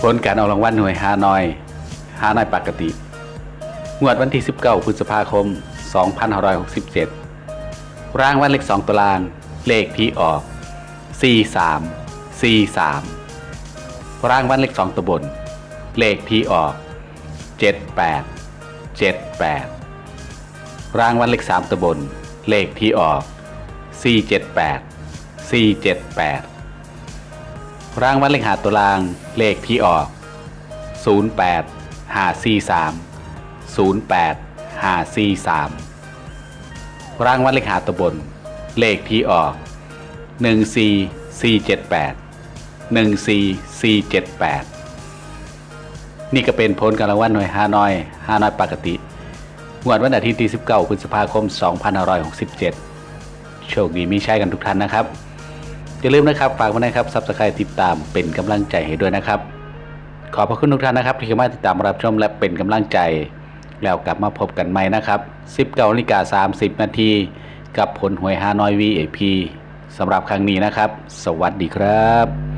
ผลการออกรางวัลหน่วยฮานอยฮานอยปกติ งวดวันที่ 19 พฤษภาคม 2567 รางวัลเลข 2ตัวราง เลขที่ออก 43 43 รางวัลเลข 2ตัวบน เลขที่ออก 78 78 รางวัลเลข 3ตัวบน เลขที่ออก 478 478 รางวัลเลขหาตัวรางเลขที่ออก 08 543 08 543 รางวัลเลขหาตัวบน เลขที่ออก 14478 14478 นี่ก็เป็นผลการรางวัลหน่วยฮานอยฮานอยปกติงวดวันอาทิตย์ที่ 19พฤษภาคม 2567 โชคดีมีใช้กันทุกท่านนะครับ อย่าลืมนะครับฝากไว้นะครับซับสไครต์ติดตามเป็นกำลังใจให้ด้วยนะครับ ขอบพระคุณทุกท่านนะครับที่เข้ามาติดตามรับชมและเป็นกำลังใจ แล้วกลับมาพบกันใหม่นะครับ19นาฬิกา30นาทีกับผลหวยฮานอยวีไอพีสำหรับครั้งนี้นะครับ สวัสดีครับ